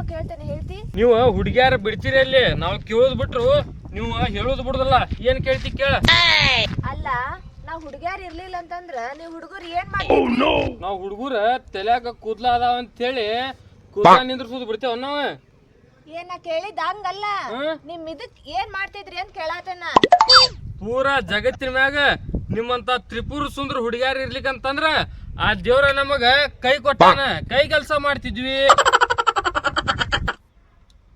ಏನೋ ಕೇಳ್ತೇನೆ ಹೇಳ್ತಿ? ನೀವು ಹುಡುಗಿಯಾರ ಬಿಡ್ತೀರಿ ಅಲ್ಲಿ? ನಾವು ಕೇಳೋದ್ ಬಿಟ್ರು ನೀವು ಹೇಳೋದ್ ಬಿಡುದಲ್ಲ. ಏನ್ ಕೇಳ್ತಿ ಕೇಳ. ಅಲ್ಲ ನಾವ್ ಹುಡುಗ್ಯಾರ ಇರ್ಲಿಲ್ಲ ಅಂತಂದ್ರ ನೀವ್ ಹುಡುಗರು ಏನ್ ಮಾಡ್ತೀವಿ ನಾವ್ ಹುಡುಗರ ತಲ್ಯಾಗ ಕೂದ್ಲ ಅದಾವ ಅಂತ ಹೇಳಿ ಕೂದ್ಲ ನಿಂದ್ರಸೋದು ಬಿಡ್ತೇವ ನಾವ್. ಏನ ಕೇಳಿದ ಕೇಳಿದ್ ಹಂಗಲ್ಲ? ನಿಮ್ ಇದಕ್ ಏನ್ ಮಾಡ್ತಿದ್ರಿ ಅಂತ ಕೇಳಾತನ. ಪೂರಾ ಜಗತ್ತಿನ ಮ್ಯಾಗ ನಿಮ್ಮಂತ ತ್ರಿಪುರ ಸುಂದರ ಹುಡುಗ್ಯಾರ ಇರ್ಲಿಕ್ಕಂತಂದ್ರ ಆ ದೇವ್ರ ನಮಗ ಕೈ ಕೊಟ್ಟಾನ. ಕೈ ಕೆಲಸ ಮಾಡ್ತಿದ್ವಿ.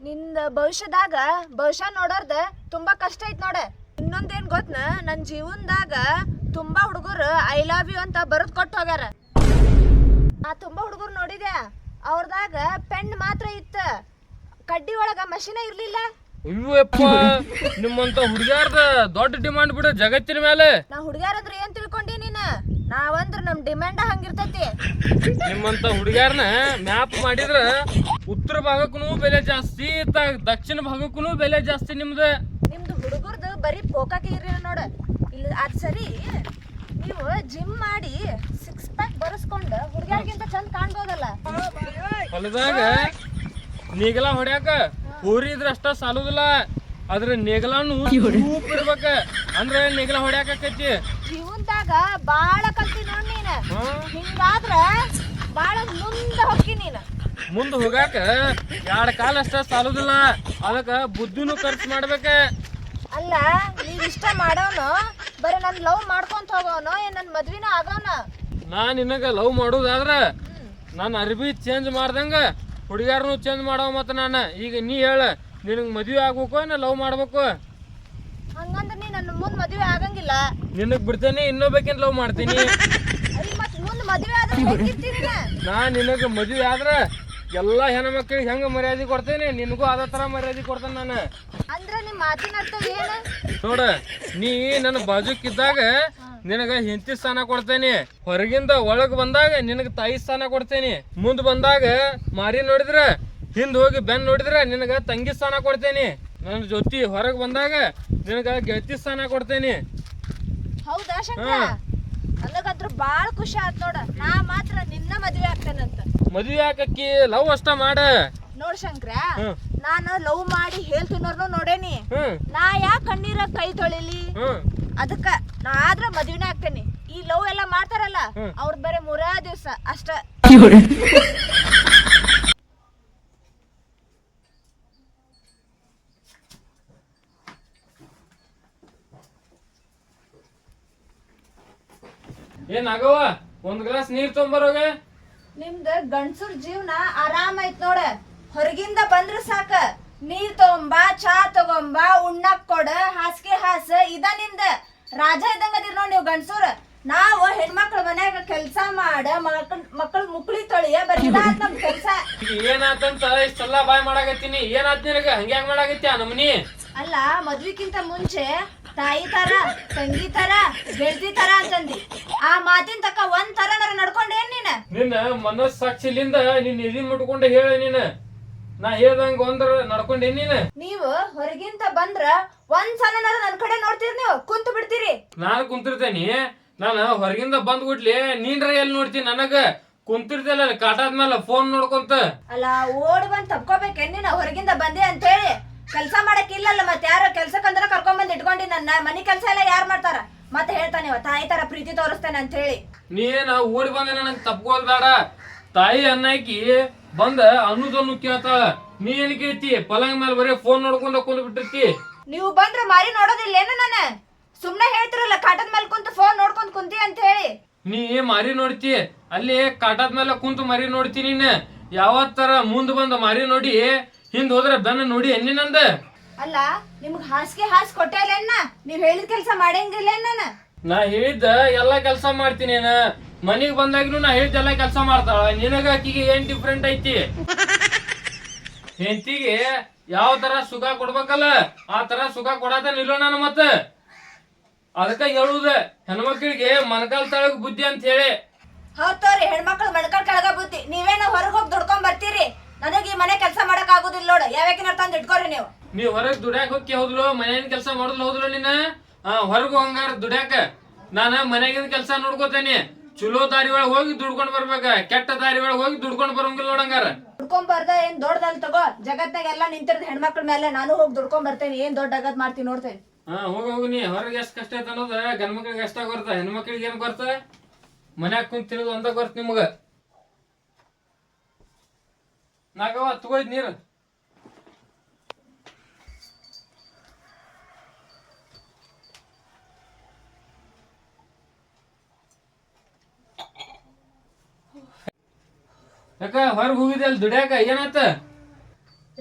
ನಿಂದ ಭವಿಷ್ಯದಾಗ ಭವಿಷ್ಯ ನೋಡೋರ್ದ ತುಂಬಾ ಕಷ್ಟ ಐತ್ ನೋಡ. ಇನ್ನೊಂದೇನ್ ಗೊತ್ತ ನನ್ ಜೀವನದಾಗ ತುಂಬಾ ಹುಡುಗರು ಐ ಲವ್ ಯು ಅಂತ ಬರದ್ ಕೊಟ್ಟು ಹೋಗ್ಯಾರ. ಆ ತುಂಬಾ ಹುಡುಗರು ನೋಡಿದೆ. ಅವ್ರದಾಗ ಪೆನ್ ಮಾತ್ರ ಇತ್ತ. ಕಡ್ಡಿ ಒಳಗ ಮಷಿನ ಇರ್ಲಿಲ್ಲ. ಅಯ್ಯಪ್ಪ ನಿಮ್ಮಂತ ಹುಡುಗ್ಯಾರ್ದ ದೊಡ್ಡ ಡಿಮಾಂಡ್ ಬಿಡು ಜಗತ್ತಿನ ಮೇಲೆ ನಾ ಹುಡುಗ್ಯಾರಂದ್ರ ಏನ್ ತಿಳ್ಕೊಂಡಿ ನೀನ ನಾವಂದ್ರ ನಮ್ ಡಿಮ್ಯಾಂಡ ಹಂಗಿರ್ತೈತಿ. ನಿಮ್ಮಂತ ಹುಡುಗ್ಯಾರನ ಮ್ಯಾಪ್ ಮಾಡಿದ್ರ ಉತ್ತರ ಭಾಗಕ್ಕೂ ಬೆಲೆ ಜಾಸ್ತಿ ತ- ದಕ್ಷಿಣ ಭಾಗಕ್ಕೂ ಬೆಲೆ ಜಾಸ್ತಿ ನಿಮ್ದು. ನಿಮ್ದು ಹುಡುಗರ್ದು ಬರೀ ಪೋಕಾಕೆ ಇರ್ಲಿಲ್ಲ ನೋಡ. ಇಲ್ಲ ಅದ್ ಸರಿ ನೀವು ಜಿಮ್ ಮಾಡಿ ಸಿಕ್ಸ್ ಪ್ಯಾಕ್ ಬರೆಸ್ಕೊಂಡು ಹುಡುಗ್ಯಾರ್ಗಿಂತ ಚಂದ ಕಾಣ್ಬೋದಲ್ಲ. ಹೊಲದಾಗ ನೀಗಲ ಹೊಡ್ಯಾಕ ಊರಿ ಇದ್ರ ಅಷ್ಟ ಸಾಲುದಿಲ್ಲ. ಆದ್ರೆ ನೇಗಲಾನು ಇರ್ಬೇಕ. ಅಂದ್ರೆ ನೇಗಲ ಹೊಡ್ಯಾಕ ಆಕೈತಿ ಜೀವನದಾಗ ಬಾಳ ಕಲ್ತಿ ನೋಡ್ ನೀನ? ಹಿಂಗಾದ್ರ ಬಾಳ ಮುಂದ ಹೋಗಿ ನೀನ. ಮುಂದ ಹೋಗಾಕ ಎರಡ್ ಕಾಲ ಅಷ್ಟ ಸಾಲುದಿಲ್ಲ. ಅದಕ್ಕ ಬುದ್ಧಿನೂ ಖರ್ಚು ಮಾಡ್ಬೇಕ. ಅಲ್ಲ ನೀವ್ ಇಷ್ಟ ಮಾಡೋನು ಬರೀ ನನ್ ಲವ್ ಮಾಡ್ಕೊಂತ ಹೋಗೋನು ಏನ್ ನನ್ ಮದ್ವಿನ ಆಗೋನ. ನಾ ನಿನಗ ಲವ್ ಮಾಡೋದಾದ್ರ ನಾನು ಅರ್ಬಿ ಚೇಂಜ್ ಮಾಡ್ದಂಗ ಹುಡುಗಾರನು ಚೇಂಜ್ ಮಾಡೋ ಮತ್ತ ನಾನು. ಈಗ ನೀ ಹೇಳ ನಿನಗೆ ಮದುವೆ ಆಗ್ಬೇಕು ನಾ ಲವ್ ಮಾಡ್ಬೇಕು? ಹಂಗಂದ್ರ ನೀ ನನ್ನ ಮುಂದ್ ಮದ್ವೆ ಆಗಂಗಿಲ್ಲ. ನಿನಗ್ ಬಿಡ್ತೇನೆ ಇನ್ನೊಬ್ಬಕಿನ್ ಲವ್ ಮಾಡ್ತೀನಿ. ಅಯ್ಯ ಮತ್ ಮುಂದ್ ಮದ್ವೆ ಆದ್ರೆ ಹೆಂಗಿರ್ತೀರಿ ನಾ? ನಾ ನಿನಗ ಮದುವೆ ಆದ್ರ ಎಲ್ಲಾ ಮಕ್ಕಳಿಗೆ ಹೆಂಗ ಮರ್ಯಾದೆ ಕೊಡ್ತೇನೆ? ನಿನಗೂ ಅದ ತರ ಮರ್ಯಾದೆ ಕೊಡ್ತೇನೆ ನಾನು. ಅಂದ್ರ ನಿಮ್ ಮಾತಿನ ಅರ್ಥ ಏನ ನೋಡ ನೀ ನನ್ನ ಬಾಜುಕಿದ್ದಾಗ ನಿನಗ ಹೆಂಡತಿ ಸ್ಥಾನ ಕೊಡ್ತೇನೆ. ಹೊರಗಿಂದ ಒಳಗ್ ಬಂದಾಗ ನಿನಗ ತಾಯಿ ಸ್ಥಾನ ಕೊಡ್ತೇನೆ. ಮುಂದ್ ಬಂದಾಗ ಮಾರಿ ನೋಡಿದ್ರ ಹಿಂದ್ ಹೋಗಿ ಬೆನ್ ನೋಡಿದ್ರ ನಿನಗ ತಂಗಿ ಸ್ಥಾನ ಕೊಡ್ತೇನೆ. ನನ್ನ ಜೊತೆ ಹೊರಗ್ ಬಂದಾಗ ನಿನಗ ಗೆಳತಿ ಸ್ಥಾನ ಕೊಡ್ತೇನೆ. ಹೌದಾ ಶಂಕರ? ನನಗಂದ್ರ ಬಾಳ ಖುಷಿ ಆತ್ ನೋಡ. ನಾ ಮಾತ್ರ ನಿನ್ನ ಮದ್ವೆ ಆಗ್ತೇನಂತ. ಮದ್ವೆ ಯಾಕಕ್ಕಿ ಲವ್ ಅಷ್ಟ ಮಾಡ. ನೋಡ್ ಶಂಕರ ನಾನು ಲವ್ ಮಾಡಿ ಹೇಳ್ತಿನೋರ್ನು ನೋಡೇನಿ. ನಾ ಯಾಕೆ ಕಣ್ಣೀರ ಕೈ ತೊಳಿಲಿ? ಅದಕ್ಕ ನಾ ಆದ್ರ ಮದ್ವಿನ ಆಗ್ತೇನೆ. ಈ ಲವ್ ಎಲ್ಲ ಮಾಡ್ತಾರಲ್ಲ. ಅವ್ರ ಬರೇ ಮೂರ ದಿವ್ಸ ಅಷ್ಟ. ಏನ್ ಆಗವ ಒಂದ್ ಗ್ಲಾಸ್ ನೀರ್ ತೊಂಬರೋಗ ನಿಮ್ದ ಗಂಡ್ಸುರ್ ಜೀವನ ಆರಾಮ ಐತ್ ನೋಡ. ಹೊರಗಿಂದ ಬಂದ್ರ ಸಾಕ. ನೀರ್ ತಗೊಂಬಾ ಚಾ ತಗೊಂಬಾ ಉಣ್ಣಕ್ ಕೊಡ ಹಾಸಿಗೆ ಹಾಸ ಇದ ನಿಮ್ದ ರಾಜ ಇದ್ದಂಗ ಅದಿರ್ ನೋಡ್ ನೀವು ಗಂಡ್ಸುರ್. ನಾವು ಹೆಣ್ಮಕ್ಳ ಮನ್ಯಾಗ ಕೆಲ್ಸ ಮಾಡ ಮಕ್ಕಳ ಮಕ್ಳ ಮುಕ್ಳಿ ತೊಳಿಯ ಬರೀ ಇದ ಆತ್ ನಮ್ ಕೆಲ್ಸ. ಏನಾತಂತ ಇಷ್ಟೆಲ್ಲಾ ಬಾಯ್ ಮಾಡಾಕತ್ತೀನಿ. ಏನಾತ್ ನಿನಗ? ಹಂಗ್ಯಾಗ ಮಾಡಾಕತ್ತಿ ಆ ನಮ್ನಿ? ಅಲ್ಲ ಮದ್ವಿಕ್ಕಿಂತ ಮುಂಚೆ ತಾಯಿ ತರ ತಂಗಿ ತರ ಗೆಳತಿ ತರ ಅಂತಂದಿ. ಆ ಮಾತಿನ ತಕ್ಕ ಒಂದ್ ತರ ನಡ್ಕೊಂಡೇನ್ ನೀನ? ನಿನ್ನ ಮನಸ್ಸಾಕ್ಷಿಲಿಂದ ನಿನ್ ಎದಿ ಮುಟ್ಕೊಂಡ ಹೇಳ ನೀನ. ನಾ ಹೇಳ್ದಂಗ ಒಂದ್ರ ನಡ್ಕೊಂಡೆ ನೀನ? ನೀವು ಹೊರಗಿಂತ ಬಂದ್ರ ಒಂದ್ ಸಲ ನನ್ ಕಡೆ ನೋಡ್ತೀರಿ ನೀವು? ಕುಂತು ಬಿಡ್ತೀರಿ. ನಾನು ಕುಂತಿರ್ತೇನಿ. ನಾನು ಹೊರಗಿಂದ ಬಂದ್ಬಿಟ್ಲಿ ನೀನ್ರ ಎಲ್ಲಿ ನೋಡ್ತೀನಿ ನನಗ? ಕುಂತಿರ್ತೇಲ್ಲ ಕಾಟಾದ್ಮೇಲೆ ಫೋನ್ ನೋಡ್ಕೊಂತ. ಅಲ್ಲ ಓಡ್ ಬಂದ್ ತಪ್ಕೋಬೇಕೆ ನೀನ? ಹೊರಗಿಂದ ಬಂದೆ ಅಂತ ಹೇಳಿ ಕೆಲ್ಸ ಮಾಡಕ್ ಇಲ್ಲಲ್ಲ ಮತ್ತೆ ಯಾರೋ ಕೆಲ್ಸಕ್ಕಂದ್ರ ಕರ್ಕೊಂಡ್ ಬಂದ್ ಇಟ್ಕೊಂಡಿ ನನ್ನ ಮನಿ ಕೆಲ್ಸ ಎಲ್ಲ ಯಾರು ಮಾಡ್ತಾರ? ಮತ್ತೆ ಹೇಳ್ತಾನೆ ಇವ ತಾಯಿ ತರ ಪ್ರೀತಿ ತೋರಿಸ್ತೇನೆ ಅಂತ ಹೇಳಿ. ನೀನ ಓಡಿ ಬಂದ ನನಗ್ ತಪ್ಕೋದ್ ಬೇಡ. ತಾಯಿ ಅನ್ನಕಿ ಬಂದ ಅನ್ನುದನ್ನು ಕೇಳ್ತಾಳ. ನೀ ಏನ್ ಕೇಳ್ತಿ? ಪಲಂಗ್ ಮೇಲೆ ಬರೀ ಫೋನ್ ನೋಡ್ಕೊಂಡ್ ಕುಂದ್ ಬಿಟ್ಟಿರ್ತಿ. ನೀವು ಬಂದ್ರ ಮಾರಿ ನೋಡೋದಿಲ್ಲ ಏನು ನಾನು? ಸುಮ್ನೆ ಹೇಳ್ತಿರಲ್ಲ ಕಾಟದ ಮೇಲೆ ಕುಂತು ಫೋನ್ ನೋಡ್ಕೊಂಡ್ ಕುಂತಿ ಅಂತ ಹೇಳಿ. ನೀ ಮಾರಿ ನೋಡ್ತಿ? ಅಲ್ಲಿ ಕಾಟದ ಮೇಲೆ ಕುಂತು ಮರಿ ನೋಡ್ತಿ ನೀನ್. ಯಾವತ್ತರ ಮುಂದ್ ಬಂದ ಮಾರಿ ನೋಡಿ ಹಿಂದ್ ಹೋದ್ರೆ ಬೆನ್ನ ನೋಡಿ ಎನ್ನಿನಂದ ಅಲ್ಲ ನಿಮ್ಗ್ ಹಾಸಿಗೆ ಹಾಸ್ ಕೊಟ್ಟೆ ಇಲ್ಲ ನೀವ್ ಹೇಳಿದ ಕೆಲಸ ಮಾಡಂಗಿಲ್ಲ ನಾನು. ನಾ ಹೇಳಿದ್ದ ಎಲ್ಲಾ ಕೆಲಸ ಮಾಡ್ತೀನಿ ನಾನು ಮನಿಗ್ ಬಂದಾಗ್ನು ನಾ ಹೇಳಿದ ಎಲ್ಲಾ ಕೆಲಸ ಮಾಡ್ತಾಳ. ನಿನಗ ಆಕಿಗೆ ಏನ್ ಡಿಫ್ರೆಂಟ್ ಐತಿ? ಹೆಂಡತಿಗೆ ಯಾವ ತರ ಸುಖ ಕೊಡ್ಬೇಕಲ್ಲ ಆ ತರ ಸುಖ ಕೊಡಾತ ನಿಲ್ಲೋ ನಾನು ಮತ್ತ? ಅದಕ್ಕ ಹೇಳುದ ಹೆಣ್ಮಕ್ಳಿಗೆ ಮನಕಲ್ ತಳಗ್ ಬುದ್ಧಿ ಅಂತ ಹೇಳಿ. ಹೌದ್ ತೋರಿ ಹೆಣ್ಮಕ್ಳು ಮಡ್ಕಳ್ ಕೆಳಗ ಬುದ್ಧಿ. ನೀವೇನೋ ಹೊರಗೆ ಹೋಗಿ ದುಡ್ಕೊಂಡ್ ಬರ್ತೀರಿ. ನನಗೆ ಈ ಮನೆ ಕೆಲಸ ಮಾಡಕ್ ಆಗುದಿಲ್ಲ ನೋಡು ಯಾವ್ಯಾಕಿನ ತಂದ್ ಇಟ್ಕೋರಿ ನೀವು? ನೀವ್ ಹೊರಗ್ ದುಡ್ಯಾಕ್ ಹೋಗಿ ಹೋದ್ಲು ಮನೇನ್ ಕೆಲಸ ಮಾಡುದ್ಲು ಹೋದ್ಲು ನಿನ್ನ? ಹೊರಗು ಹಂಗಾರ ದುಡ್ಯಾಕ? ನಾನ ಮನ್ಯಾಗಿನ ಕೆಲಸ ನೋಡ್ಕೋತೇನಿ. ಚಲೋ ದಾರಿ ಒಳಗ್ ಹೋಗಿ ದುಡ್ಕೊಂಡ್ ಬರ್ಬೇಕ. ಕೆಟ್ಟ ದಾರಿ ಒಳಗ್ ಹೋಗಿ ದುಡ್ಕೊಂಡ್ ಬರಂಗಿಲ್ಲ ನೋಡಂಗಾರ ದುಡ್ಕೊಂಡ್ ಬರ್ದ ಏನ್ ದೊಡ್ಡದಲ್ ತಗೋ. ಜಗತ್ನಾಗ ಎಲ್ಲಾ ನಿಂತಿರದ ಹೆಣ್ಮಕ್ಳ ಮೇಲೆ ನಾನು ಹೋಗಿ ದುಡ್ಕೊಂಡ್ ಬರ್ತೇನೆ. ಏನ್ ದೊಡ್ಡ ಅಗತ್ ಮಾಡ್ತೀನಿ ನೋಡ್ತೇನೆ. ಹಾ ಹೋಗಿ ಹೋಗಿ ನೀ. ಹೊರಗೆ ಎಷ್ಟ್ ಕಷ್ಟ ಐತೆ ಅನ್ನೋದ ಗಂಡ್ ಮಕ್ಳಿಗೆ ಎಷ್ಟ ಬರ್ತ ಹೆಣ್ಮಕ್ಳಿಗೆ ಏನ್ ಬರ್ತ ಮನ್ಯಾಗ ಕುಂತಿರೋದು ತಿನ್ನೋದು ಒಂದ ಬರ್ತ ನಿಮಗ. ನಾಗವ ತಗೋಯ್ತ್ ನೀರು ಯಾಕ ಹೊರಗ್ ಹೋಗಿದ್ದೆ ಅಲ್ಲಿ ದುಡ್ಯಾಕ? ಏನಾತ?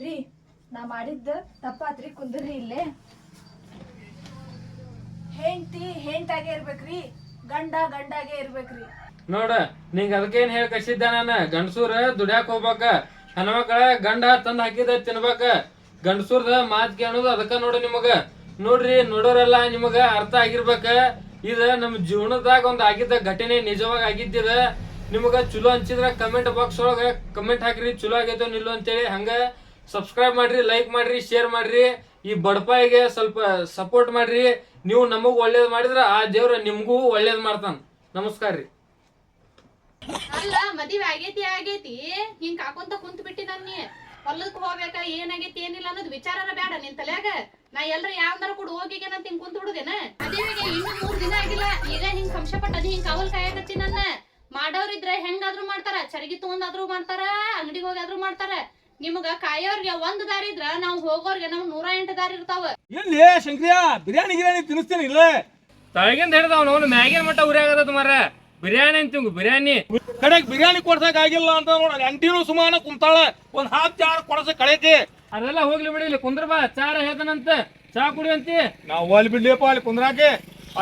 ರೀ ನಾ ಮಾಡಿದ್ದ ತಪ್ಪಾತ್ರಿ ಕುಂದ್ರಿ ಇಲ್ಲೇ. ಹೆಂಡ್ತಿ ಹೆಂಟಾಗೆ ಇರ್ಬೇಕ್ರಿ ಗಂಡ ಗಂಡಾಗೆ ಇರ್ಬೇಕ್ರಿ. ನೋಡ ನಿಂಗ ಅದಕ್ಕೇನ್ ಹೇಳಿ ಕಳ್ಸಿದ್ದೆ ನಾನು? ಗಂಡಸೂರ ದುಡ್ಯಾಕ ಹೋಗ್ಬೇಕ. ಹೆಣ್ಮಕ್ಳ ಗಂಡ ತಂದ ಹಾಕಿದ ತಿನ್ಬೇಕ. ಗಂಡಸೂರ್ದ ಮಾತ್ ಕೇಳೋದು ಅದಕ್ಕ ನೋಡು ನಿಮಗ. ನೋಡ್ರಿ, ನೋಡೋರೆಲ್ಲ ನಿಮಗ ಅರ್ಥ ಆಗಿರ್ಬೇಕ. ಇದ ನಮ್ ಜೀವನದಾಗ ಒಂದ್ ಆಗಿದ್ದ ಘಟನೆ ನಿಜವಾಗಿ ಆಗಿದ್ದಿದ. ನಿಮಗ ಚಲೋ ಅನ್ಸಿದ್ರ ಕಮೆಂಟ್ ಬಾಕ್ಸ್ ಒಳಗ ಕಮೆಂಟ್ ಹಾಕ್ರಿ, ಚಲೋ ಆಗೈತೋ ನಿಲ್ಲೋ ಅಂತೇಳಿ ಹಂಗ. ಸಬ್ಸ್ಕ್ರೈಬ್ ಮಾಡ್ರಿ ಲೈಕ್ ಮಾಡ್ರಿ ಶೇರ್ ಮಾಡ್ರಿ. ಈ ಬಡಪಾಯಿಗೆ ಸ್ವಲ್ಪ ಸಪೋರ್ಟ್ ಮಾಡ್ರಿ. ನೀವು ನಮಗ್ ಒಳ್ಳೇದ್ ಮಾಡಿದ್ರ ಆ ದೇವ್ರ ನಿಮ್ಗೂ ಒಳ್ಳೇದ್ ಮಾಡ್ತಾನ. ನಮಸ್ಕಾರ ರೀ. ಅಲ್ಲ ಮದ್ವೆ ಆಗೇತಿ ಆಗೇತಿ. ಹಿಂಗ್ ಕಾಕೊಂತ ಕುಂತ ಬಿಟ್ಟಿ ನನ್ನಿ ಹೊಲಕ್ ಹೋಗ್ಬೇಕ ಏನಾಗೈತಿ ಏನಿಲ್ಲ ಅನ್ನೋದು ವಿಚಾರನ ಬೇಡ ನಿನ್ ತಲ್ಯಾಗ. ನಾ ಎಲ್ರ ಯಾವ್ದಾರ ಕೂಡ ಹೋಗಿಗೇನಂತ ಹಿಂಗ್ ಕುಂತ ಬಿಡುದೇನ? ಮದ್ವೆಗೆ ಇನ್ನು ಮೂರ್ ದಿನ ಆಗಿಲ್ಲ. ಈಗ ಹಿಂಗ್ ಕಂಶಪಟ್ಟ ಅದ್ ಹಿಂಗ್ ಕಾವಲ್ ಕಾಯಕತ್ತಿ ನನ್ನ. ಮಾಡೋರಿದ್ರೆ ಹೆಂಗಾದ್ರೂ ಮಾಡ್ತಾರ. ಚರಗಿ ತಗೊಂಡಾದ್ರೂ ಮಾಡ್ತಾರ ಅಂಗಡಿಗೆ ಹೋಗಾದ್ರೂ ಮಾಡ್ತಾರ. ನಿಮಗ ಕಾಯೋರ್ಗೆ ಒಂದ್ ದಾರಿ ಇದ್ರ ನಾವ್ ಹೋಗೋರ್ಗೆ ನಮ್ಗ್ ನೂರ ಎಂಟು ದಾರಿ ಇರ್ತಾವ. ಎಲ್ಲಿ ಶಂಕ್ರಿಯ? ಬಿರಿಯಾನಿ ಗಿರಿಯಾನಿ ತಿನ್ನಿಸ್ತೇನೆ ಇಲ್ಲ? ತಳಗಿಂದ ಹೇಳ್ದವ್ ಅವನು ಮ್ಯಾಗಿನ ಮಟ್ಟ ಉರಿಯಾಗದ ಮರ ಬಿರಿಯಾನಿ ಅಂತೀವಿ ಬಿರಿಯಾನಿ. ಕಡೆಗೆ ಬಿರಿಯಾನಿ ಕೊಡ್ಸಕ್ ಆಗಿಲ್ಲ ಅಂತ ನೋಡ ಅಂಟಿನೂ ಸುಮಾನ ಕುಂತಾಳ. ಒಂದ್ ಹಾಫ್ ಚಾರ್ ಕೊಡಸ ಕಳೈತಿ ಅದೆಲ್ಲ ಹೋಗ್ಲಿ ಬಿಡಿ ಇಲ್ಲಿ ಕುಂದ್ರ ಬಾ ಚಾರ ಹೇಳ್ತಾನಂತ. ಚಾ ಕುಡಿ ಅಂತಿ. ನಾವು ಅಲ್ಲಿ ಬಿಡ್ಲಿಪ್ಪ ಅಲ್ಲಿ ಕುಂದ್ರಾಕೆ.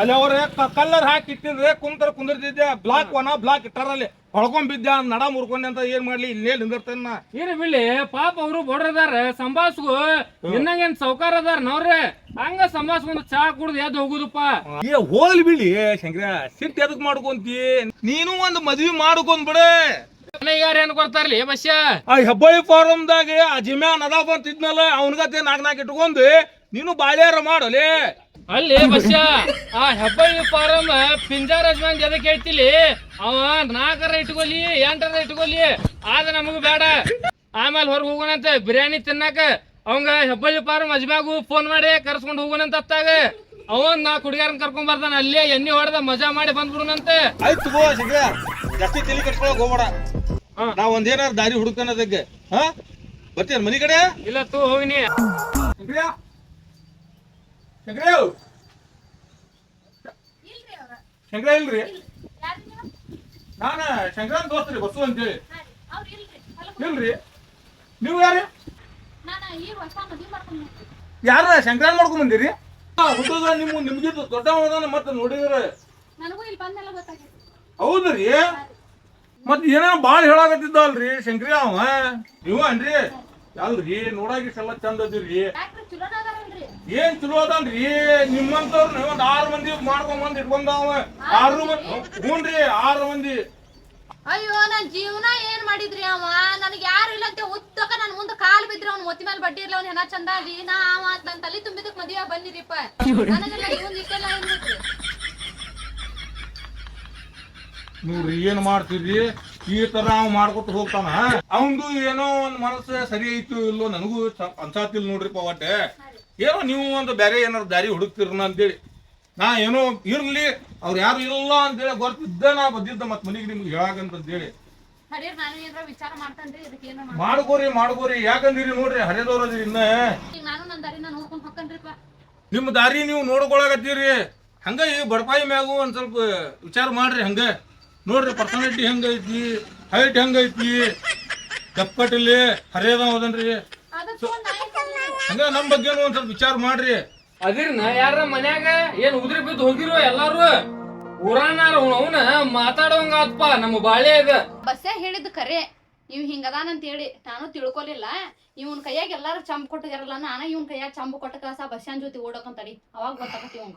ಅಲ್ಲಿ ಅವ್ರ ಕಲ್ಲರ್ ಹಾಕಿ ಇಟ್ಟಿದ್ರೆ ಕುಂತರ ಕುಂದಿರ್ತಿದ್ದೆ. ಬ್ಲಾಕ್ ಒನ ಬ್ಲಾಕ್ ಇಟ್ಟಾರಲ್ಲಿ ಹೊಳ್ಕೊಂಡ್ ಬಿದ್ದ ನಡ ಮುರ್ಕೊಂಡೆ ಅಂತ ಏನ್ ಮಾಡ್ಲಿ? ಇಲ್ಲೇ ನಿಂದಿರ್ತೇನೆ ನಾ. ಇರಿ ಬಿಡ್ಲಿ ಪಾಪ ಅವರು ಬೋಡ್ರದಾರ. ಸಂಭಾಸ್ಗು ಇನ್ನಂಗೇನ್ ಸೌಕಾರ ಅದಾರ ನೋಡ್ರಿ. ಹಂಗ ಸಂಭಾಸ್ಕೊಂಡ್ ಚಾ ಕುಡ್ದು ಎದ್ದು ಹೋಗುದಪ್ಪ. ಏ ಹೋಗ್ಲಿ ಬಿಳಿ ಶಂಕ್ರ ಸಿಟ್ ಎದಕ್ ಮಾಡ್ಕೊಂತಿ? ನೀನು ಒಂದ್ ಮದ್ವಿ ಮಾಡ್ಕೊಂಡ್ ಬಿಡ. ಮನೆಗಾರ ಏನ್ ಕೊಡ್ತಾರಲಿ ಬಸ್ಯ? ಆ ಹೆಬ್ಬಳ್ಳಿ ಫಾರಮ್ದಾಗ ಆ ಜಿಮ್ಯಾನ್ ಅದಾವ ಅಂತ ಇದ್ನಲ್ಲ ಅವನ್ಗತ್ತೆ ನಾಕ್ ನಾಕ್ ಇಟ್ಕೊಂಡು ನೀನು ಬಾಳ್ಯಾರ ಮಾಡಲೆ ಅಲ್ಲಿ ಬಸ್ಯ. ಆ ಹೆಬ್ಬಳ್ಳಿ ಫಾರಂ ಪಿಂಜಾರ ಯಜಮಾನ್ ಎದಕ್ಕೆ ಹೇಳ್ತಿಲಿ? ಅವ ನಾಲ್ಕರ ಇಟ್ಕೊಲಿ ಎಂಟರ ಇಟ್ಕೊಲಿ. ಆದ ನಮಗ ಬೇಡ. ಆಮೇಲೆ ಹೊರಗೆ ಹೋಗೋಣಂತ ಬಿರಿಯಾನಿ ತಿನ್ನಾಕ. ಅವಂಗ ಹೆಬ್ಬಳ್ಳಿ ಫಾರಂ ಅಜ್ಮ್ಯಾಗು ಫೋನ್ ಮಾಡಿ ಕರ್ಸ್ಕೊಂಡು ಹೋಗೋಣಂತ ಅತ್ತಾಗ. ಅವನ್ ನಾ ಕುಡಿಗಾರನ್ ಕರ್ಕೊಂಡ್ ಬರ್ತಾನ. ಅಲ್ಲೇ ಎಣ್ಣೆ ಹೊಡೆದ ಮಜಾ ಮಾಡಿ ಬಂದ್ಬಿಡುನಂತೆ ಆಯ್ತು ಗೋ ಜಾಸ್ತಿ ತಲೆ ಕಟ್ಕೊಳಕ್ ಹೋಗ್ಬೇಡ. ನಾ ಒಂದೇನಾರ ದಾರಿ ಹುಡುಕ್ತಾನ ಅದಕ್ಕೆ. ಹಾ? ಬರ್ತೀಯ ಮನಿ ಕಡೆ? ಇಲ್ಲ ತೂ ಹೋಗಿನಿ. ಶಂಕ್ರಿಯ ಶಂಕ್ರಿಯ ಶಂಕರ ಇಲ್ರಿ? ನಾನ ಶಂಕರನ್ ದೋಸ್ತ್ರಿ ಬಸ್ಸು ಅಂತೇಳಿ. ಅವ್ರ ಇಲ್ರಿ. ನೀವು ಯಾರು? ಯಾರ ಶಂಕರನ್ ಮಾಡ್ಕೊಂಡ್ ಬಂದಿರಿ? ಹುಟ್ಟದ ನಿಮ್ಮ ನಿಮ್ಗಿದ್ದು ದೊಡ್ಡ ಮತ್ತೆ ನೋಡಿದ್ರೆ. ಹೌದ್ರಿ? ಮತ್ ಏನೋ ಬಾಳ ಹೇಳಾಕತ್ತಿದ್ದ ಅಲ್ರಿ ಶಂಕರಿ ಅವ? ನೀವ ಅನ್ರಿ ಅಲ್ರಿ ನೋಡಾಗಿಷ್ಟೆಲ್ಲ ಚಂದ ಅದಿರಿ. ಏನ್ ಚಲೋ ಅದನ್ರಿ? ನಿಮ್ಮಂತವ್ರ ಒಂದ್ ಆರು ಮಂದಿ ಮಾಡ್ಕೊಂಡ್ ಬಂದ್ ಇಟ್ಕೊಂಡಾವ. ಆರು ಮಂದಿ ಹ್ಞೂನ್ರಿ ಆರು ಮಂದಿ. ಅಯ್ಯೋ ನನ್ ಜೀವನ ಏನ್ ಮಾಡಿದ್ರಿ ಅವ? ನನಗೆ ಯಾರು ಇಲ್ಲ ಅಂತ ಉದ್ದಕ ನನ್ ಮುಂದೆ ಕಾಲ್ ಬಿದ್ರಿ ಅವ್ನ ಮೊತ್ತಿ ಮೇಲೆ ಬಡ್ಡಿ ಇರ್ಲ ಅವ್ನ ಹೆಣ ಚಂದ ಅಲ್ಲಿ ನಾ ಅವ ನನ್ ತಲೆ ತುಂಬಿದಕ್ ಮದುವೆ ಬಂದಿರಿಪ್ಪ. ಇವನ್ ಇಷ್ಟೆಲ್ಲ? ನೋಡ್ರಿ ಏನ್ ಮಾಡ್ತೀರಿ? ಈ ತರ ಅವ್ ಮಾಡ್ಕೊತ ಹೋಗ್ತಾನ. ಅವಂದು ಏನೋ ಒಂದ್ ಮನಸ್ಸು ಸರಿ ಐತು ಇಲ್ಲೋ ನನಗೂ ಅನ್ಸಾತಿಲ್ ನೋಡ್ರಿಪ್ಪ ಒಟ್ಟೆ. ಏನೋ ನೀವು ಒಂದು ಬೇರೆ ಏನಾರ ದಾರಿ ಹುಡುಕ್ತಿರ್ನ ಅಂತೇಳಿ. ನಾ ಏನೋ ಇರ್ಲಿ ಅವ್ರು ಯಾರು ಇಲ್ಲ ಅಂತೇಳಿ ಗೊತ್ತಿದ್ದ ನಾ ಬಂದಿದ್ದ ಮತ್ತೆ ಮನಿಗೆ ನಿಮ್ಗೆ ಹೇಳಾಗಂತೇಳಿ ಮಾಡ್ಕೋರಿ ಮಾಡ್ಕೋರಿ. ಯಾಕಂದಿರಿ ನೋಡ್ರಿ ಹರಿದವ್ರದಿರಿ ಇನ್ನ. ನಿಮ್ಮ ದಾರಿ ನೀವು ನೋಡ್ಕೊಳಕತ್ತೀರಿ. ಹಂಗ ಈ ಬಡಪಾಯಿ ಮ್ಯಾಗು ಒಂದ್ ಸ್ವಲ್ಪ ವಿಚಾರ ಮಾಡ್ರಿ ಹಂಗ. ನೋಡ್ರಿ ಪರ್ಸನಾಲಿಟಿ ಹೆಂಗೈತಿ ಹೈಟ್ ಹೆಂಗೈತಿ ಕಪ್ಪಟ್ಟಿಲಿ ಹರಿಯದ ಹೋದನ್ರಿ ಹಂಗ ನಮ್ ಬಗ್ಗೆ ಒಂದ್ ಸ್ವಲ್ಪ ವಿಚಾರ ಮಾಡ್ರಿ. ಅದಿರ್ನ ಯಾರ ಮನ್ಯಾಗ ಏನ್ ಉದ್ರಿ ಬಿದ್ದು ಹೋಗಿರೋ ಎಲ್ಲಾರು ಊರಾನಾರ ಅವನ ಮಾತಾಡೋಂಗ ಆತ್ಪ ನಮ್ಮ ಬಾಳೆ ಇದ ಬಸ್ಸೇ ಹೇಳಿದ್ ಕರೆ ಇವ್ ಹಿಂಗದಾನಂತ ಹೇಳಿ. ನಾನು ತಿಳ್ಕೊಲಿಲ್ಲ. ಇವನ್ ಕೈಯಾಗ ಎಲ್ಲಾರು ಚಂಪ್ ಕೊಟ್ಟಿದಾರಲ್ಲ ನಾನ ಇವನ್ ಕೈಯಾಗ ಚಂಬ್ ಕೊಟ್ಟ ಕಸ ಬಸ್ಸಿನ ಜೊತೆ ಓಡೋಕಂತಡಿ. ಅವಾಗ ಗೊತ್ತಾಗತ್ತಿ ಇವಂಗ.